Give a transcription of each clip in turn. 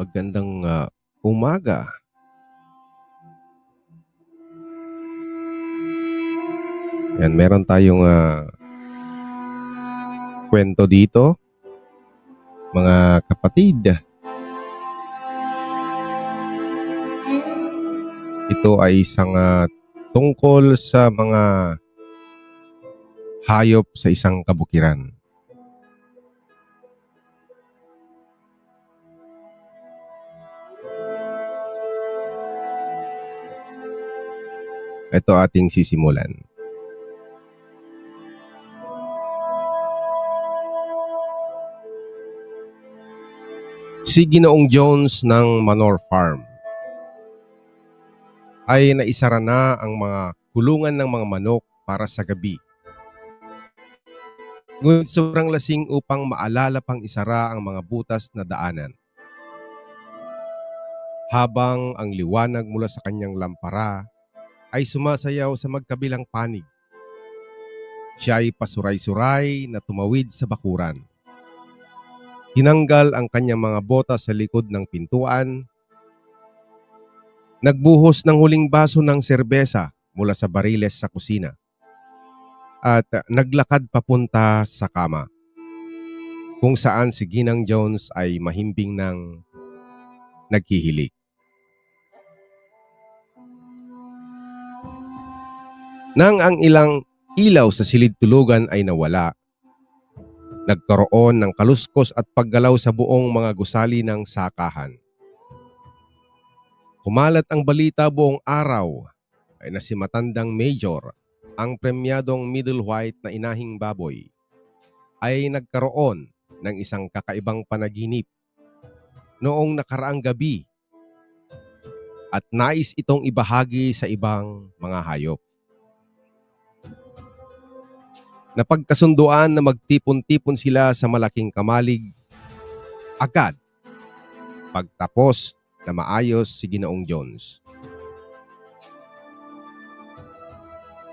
magandang ah, umaga. Yan, meron tayong ah, kwento dito, mga kapatid. Ito ay isang ah, tungkol sa mga hayop sa isang kabukiran. Ito ating sisimulan. Si Ginoong Jones ng Manor Farm ay naisara na ang mga kulungan ng mga manok para sa gabi. Ngunit sobrang lasing upang maalala pang isara ang mga butas na daanan. Habang ang liwanag mula sa kanyang lampara ay sumasayaw sa magkabilang panig. Siya ay pasuray-suray na tumawid sa bakuran. Tinanggal ang kanyang mga bota sa likod ng pintuan. Nagbuhos ng huling baso ng serbesa mula sa bariles sa kusina. At naglakad papunta sa kama. Kung saan si Ginang Jones ay mahimbing ng naghihilik. Nang ang ilang ilaw sa silid tulugan ay nawala, nagkaroon ng kaluskos at paggalaw sa buong mga gusali ng sakahan. Kumalat ang balita buong araw ay na si matandang major, ang premyadong middle white na inahing baboy, ay nagkaroon ng isang kakaibang panaginip noong nakaraang gabi at nais itong ibahagi sa ibang mga hayop. Napagkasunduan na magtipon-tipon sila sa malaking kamalig agad pagtapos na maayos si Ginoong Jones.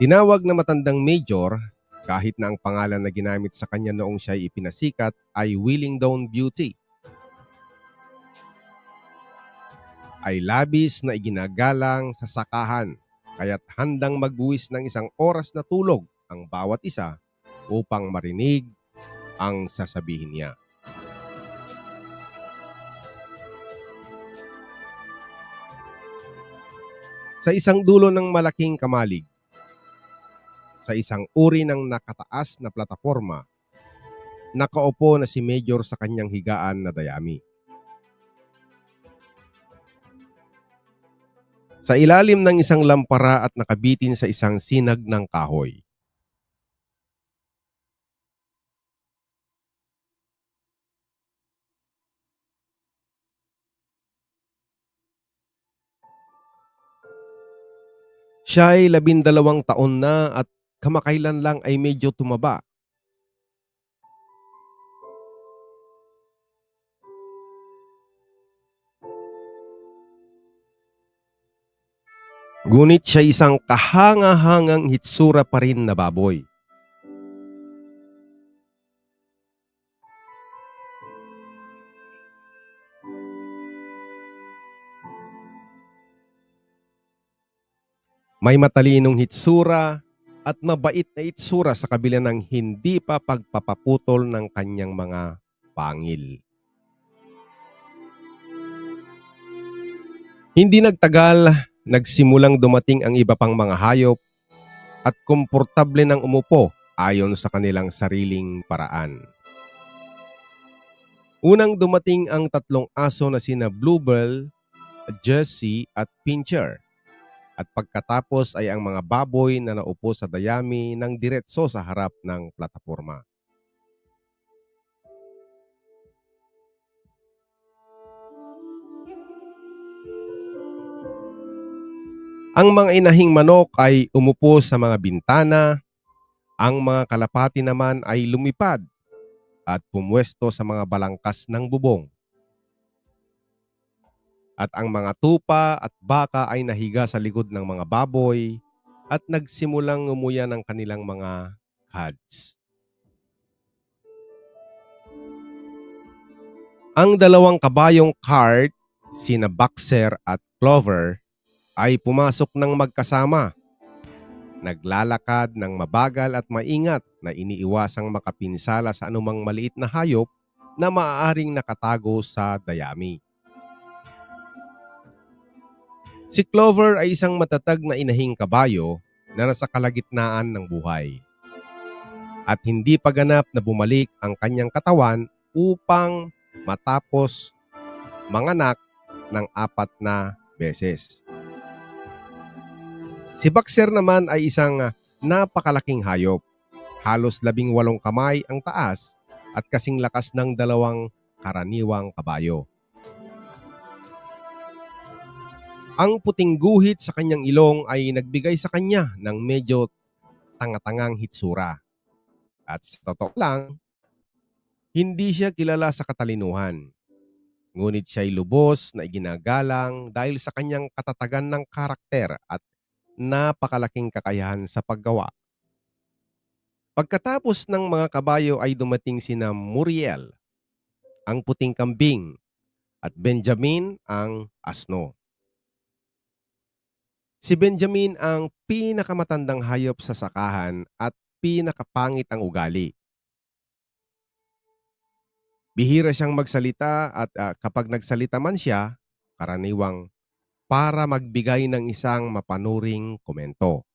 Tinawag na matandang major kahit na ang pangalan na ginamit sa kanya noong siya ay ipinasikat ay Willing Down Beauty. Ay labis na iginagalang sa sakahan kaya't handang magbuwis ng isang oras na tulog ang bawat isa upang marinig ang sasabihin niya. Sa isang dulo ng malaking kamalig, sa isang uri ng nakataas na plataforma, nakaupo na si Major sa kanyang higaan na dayami. Sa ilalim ng isang lampara at nakabitin sa isang sinag ng kahoy. Siya ay labindalawang taon na at kamakailan lang ay medyo tumaba. Ngunit siya isang kahanga-hangang hitsura pa rin na baboy. May matalinong hitsura at mabait na itsura sa kabila ng hindi pa pagpapaputol ng kanyang mga pangil. Hindi nagtagal, nagsimulang dumating ang iba pang mga hayop at komportable nang umupo ayon sa kanilang sariling paraan. Unang dumating ang tatlong aso na sina Bluebell, Jessie at Pincher. At pagkatapos ay ang mga baboy na naupo sa dayami ng diretso sa harap ng plataforma. Ang mga inahing manok ay umupo sa mga bintana, ang mga kalapati naman ay lumipad at pumwesto sa mga balangkas ng bubong. At ang mga tupa at baka ay nahiga sa likod ng mga baboy at nagsimulang ngumuya ng kanilang mga cads. Ang dalawang kabayong cart, sina Boxer at Clover, ay pumasok ng magkasama. Naglalakad ng mabagal at maingat na iniiwasang makapinsala sa anumang maliit na hayop na maaaring nakatago sa dayami. Si Clover ay isang matatag na inahing kabayo na nasa kalagitnaan ng buhay. At hindi pa ganap na bumalik ang kanyang katawan upang matapos manganak ng apat na beses. Si Boxer naman ay isang napakalaking hayop. Halos labing walong kamay ang taas at kasing lakas ng dalawang karaniwang kabayo. Ang puting guhit sa kanyang ilong ay nagbigay sa kanya ng medyo tanga-tangang hitsura. At sa totoo lang, hindi siya kilala sa katalinuhan. Ngunit siya'y lubos na iginagalang dahil sa kanyang katatagan ng karakter at napakalaking kakayahan sa paggawa. Pagkatapos ng mga kabayo ay dumating sina Muriel, ang puting kambing, at Benjamin ang asno. Si Benjamin ang pinakamatandang hayop sa sakahan at pinakapangit ang ugali. Bihira siyang magsalita at ah, kapag nagsalita man siya, karaniwang para magbigay ng isang mapanuring komento.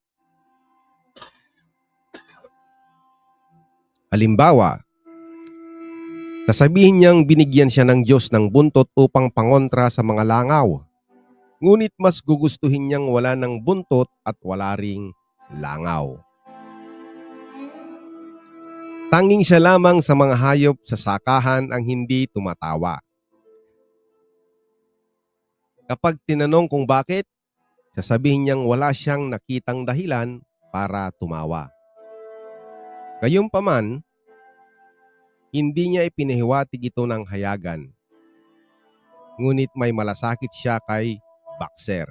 Halimbawa, sasabihin niyang binigyan siya ng Diyos ng buntot upang pangontra sa mga langaw. Ngunit mas gugustuhin niyang wala ng buntot at wala ring langaw. Tanging siya lamang sa mga hayop sa sakahan ang hindi tumatawa. Kapag tinanong kung bakit, sasabihin niyang wala siyang nakitang dahilan para tumawa. Gayunpaman, hindi niya ipinahiwatig ito ng hayagan. Ngunit may malasakit siya kay Boxer.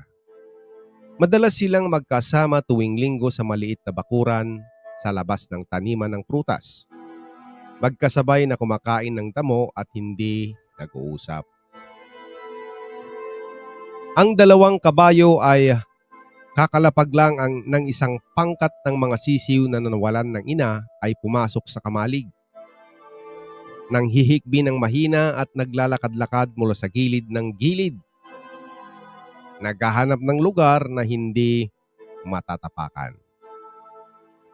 Madalas silang magkasama tuwing linggo sa maliit na bakuran sa labas ng taniman ng prutas. Magkasabay na kumakain ng damo at hindi nag-uusap. Ang dalawang kabayo ay kakalapag lang ang, ng isang pangkat ng mga sisiw na nanawalan ng ina ay pumasok sa kamalig. Nang hihikbi ng mahina at naglalakad-lakad mula sa gilid ng gilid. Naghahanap ng lugar na hindi matatapakan.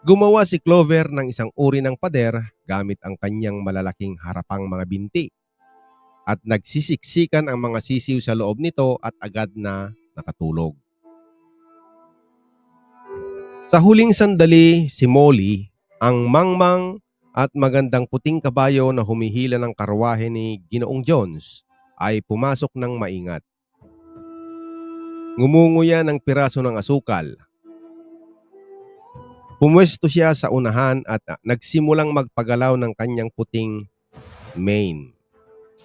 Gumawa si Clover ng isang uri ng pader gamit ang kanyang malalaking harapang mga binti. At nagsisiksikan ang mga sisiw sa loob nito at agad na nakatulog. Sa huling sandali, si Molly, ang mangmang at magandang puting kabayo na humihila ng karwahe ni Ginoong Jones, ay pumasok ng maingat. Ngumunguya ng piraso ng asukal Pumwesto siya sa unahan at nagsimulang magpagalaw ng kanyang puting mane.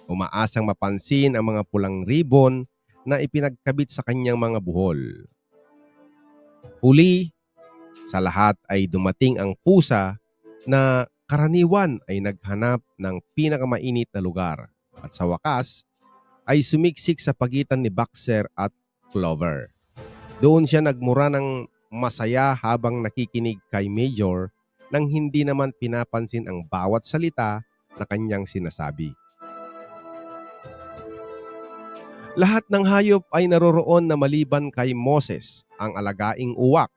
Umaasang mapansin ang mga pulang ribbon na ipinagkabit sa kanyang mga buhol. Huli, sa lahat ay dumating ang pusa na karaniwan ay naghanap ng pinakamainit na lugar at sa wakas ay sumiksik sa pagitan ni Boxer at Clover. Doon siya nagmura ng masaya habang nakikinig kay Major nang hindi naman pinapansin ang bawat salita na kanyang sinasabi. Lahat ng hayop ay naroroon na maliban kay Moses, ang alagaing uwak,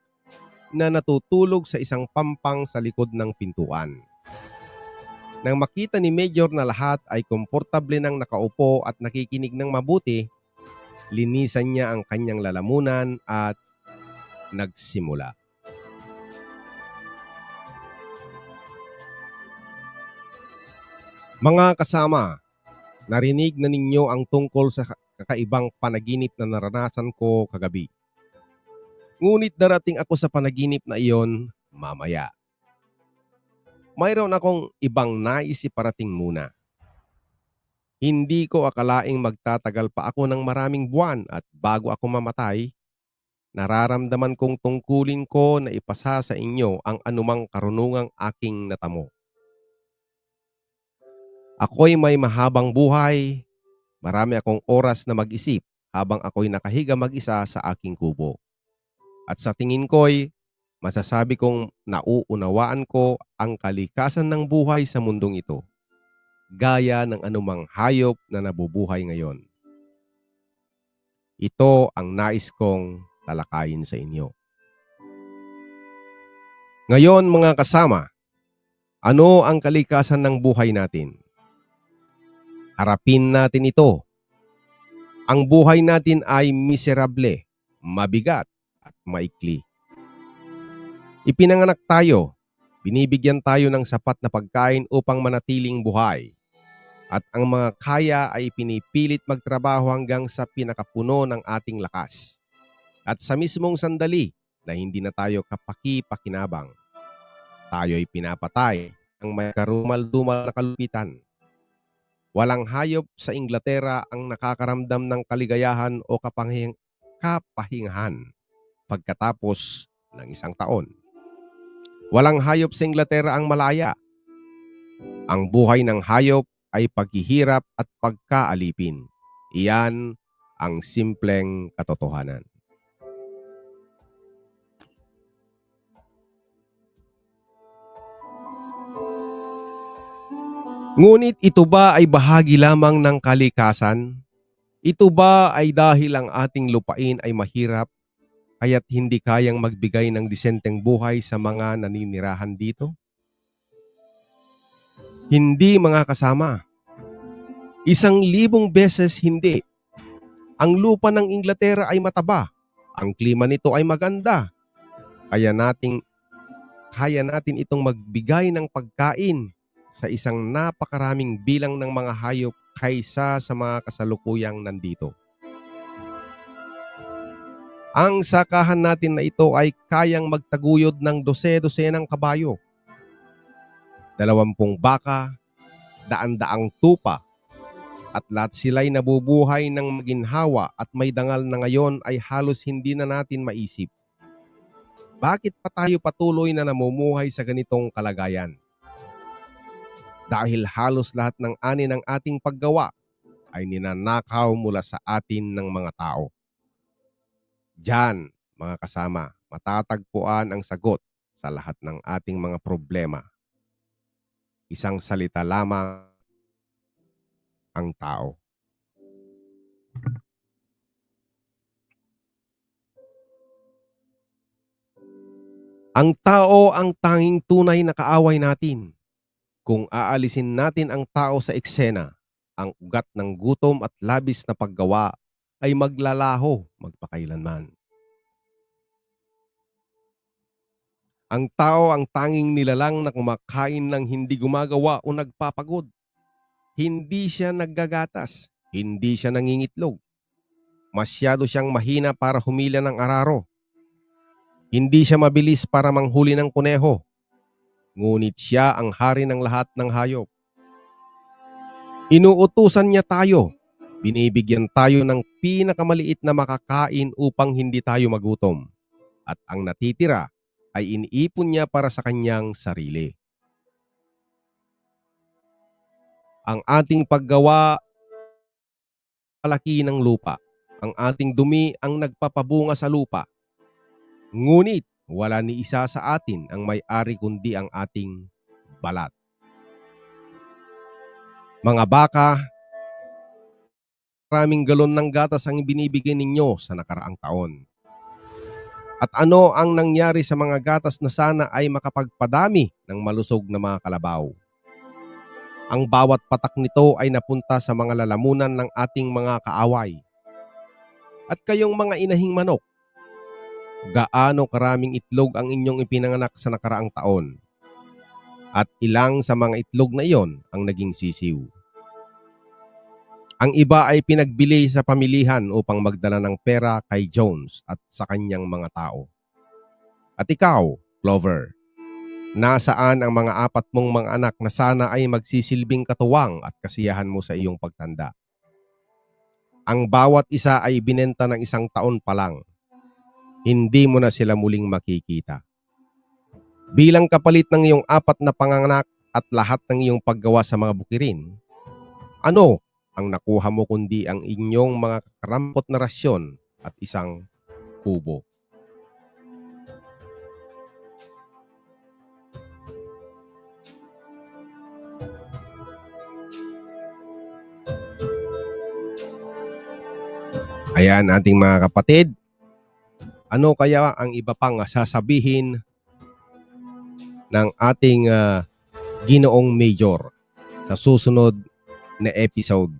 na natutulog sa isang pampang sa likod ng pintuan. Nang makita ni Major na lahat ay komportable nang nakaupo at nakikinig ng mabuti, linisan niya ang kanyang lalamunan at nagsimula. Mga kasama, narinig na ninyo ang tungkol sa kakaibang panaginip na naranasan ko kagabi. Ngunit darating ako sa panaginip na iyon mamaya. Mayroon akong ibang nais parating muna. Hindi ko akalaing magtatagal pa ako ng maraming buwan at bago ako mamatay, nararamdaman kong tungkulin ko na ipasa sa inyo ang anumang karunungang aking natamo. Ako'y may mahabang buhay marami akong oras na mag-isip habang ako'y nakahiga mag-isa sa aking kubo. At sa tingin ko'y masasabi kong nauunawaan ko ang kalikasan ng buhay sa mundong ito, gaya ng anumang hayop na nabubuhay ngayon. Ito ang nais kong talakayin sa inyo. Ngayon mga kasama, ano ang kalikasan ng buhay natin? Harapin natin ito. Ang buhay natin ay miserable, mabigat at maikli. Ipinanganak tayo, binibigyan tayo ng sapat na pagkain upang manatiling buhay. At ang mga kaya ay pinipilit magtrabaho hanggang sa pinakapuno ng ating lakas. At sa mismong sandali na hindi na tayo kapaki-pakinabang, tayo'y pinapatay ng may karumal-dumal na kalupitan. Walang hayop sa Inglaterra ang nakakaramdam ng kaligayahan o kapahing, kapahingahan pagkatapos ng isang taon. Walang hayop sa Inglaterra ang malaya. Ang buhay ng hayop ay paghihirap at pagkaalipin. Iyan ang simpleng katotohanan. Ngunit ito ba ay bahagi lamang ng kalikasan? Ito ba ay dahil ang ating lupain ay mahirap kaya't hindi kayang magbigay ng disenteng buhay sa mga naninirahan dito? Hindi mga kasama. Isang libong beses hindi. Ang lupa ng Inglaterra ay mataba. Ang klima nito ay maganda. Kaya nating kaya natin itong magbigay ng pagkain sa isang napakaraming bilang ng mga hayop kaysa sa mga kasalukuyang nandito. Ang sakahan natin na ito ay kayang magtaguyod ng dose-dosenang kabayo, dalawampung baka, daan-daang tupa, at lahat sila'y nabubuhay ng maginhawa at may dangal na ngayon ay halos hindi na natin maisip. Bakit pa tayo patuloy na namumuhay sa ganitong kalagayan? Dahil halos lahat ng ani ng ating paggawa ay ninanakaw mula sa atin ng mga tao. Diyan, mga kasama, matatagpuan ang sagot sa lahat ng ating mga problema. Isang salita lamang ang tao. Ang tao ang tanging tunay na kaaway natin. Kung aalisin natin ang tao sa eksena, ang ugat ng gutom at labis na paggawa ay maglalaho magpakailanman. Ang tao ang tanging nilalang na kumakain ng hindi gumagawa o nagpapagod. Hindi siya naggagatas, hindi siya nangingitlog. Masyado siyang mahina para humila ng araro. Hindi siya mabilis para manghuli ng kuneho. Ngunit siya ang hari ng lahat ng hayop. Inuutusan niya tayo binibigyan tayo ng pinakamaliit na makakain upang hindi tayo magutom. At ang natitira ay iniipon niya para sa kanyang sarili. Ang ating paggawa palaki ng lupa. Ang ating dumi ang nagpapabunga sa lupa. Ngunit wala ni isa sa atin ang may-ari kundi ang ating balat. Mga baka, maraming galon ng gatas ang binibigay ninyo sa nakaraang taon. At ano ang nangyari sa mga gatas na sana ay makapagpadami ng malusog na mga kalabaw? Ang bawat patak nito ay napunta sa mga lalamunan ng ating mga kaaway. At kayong mga inahing manok, gaano karaming itlog ang inyong ipinanganak sa nakaraang taon? At ilang sa mga itlog na iyon ang naging sisiw? Ang iba ay pinagbili sa pamilihan upang magdala ng pera kay Jones at sa kanyang mga tao. At ikaw, Clover, nasaan ang mga apat mong mga anak na sana ay magsisilbing katuwang at kasiyahan mo sa iyong pagtanda? Ang bawat isa ay binenta ng isang taon pa lang. Hindi mo na sila muling makikita. Bilang kapalit ng iyong apat na panganak at lahat ng iyong paggawa sa mga bukirin, ano ang nakuha mo kundi ang inyong mga karampot na rasyon at isang kubo. Ayan ating mga kapatid. Ano kaya ang iba pang sasabihin ng ating ah, ginoong major sa susunod na episode?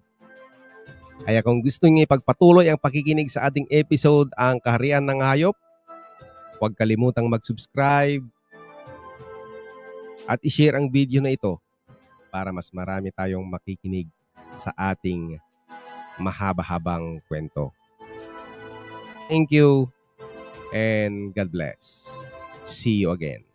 Kaya kung gusto niyo ipagpatuloy ang pakikinig sa ating episode ang kaharian ng hayop, huwag kalimutang mag-subscribe at i-share ang video na ito para mas marami tayong makikinig sa ating mahaba-habang kwento. Thank you and God bless. See you again.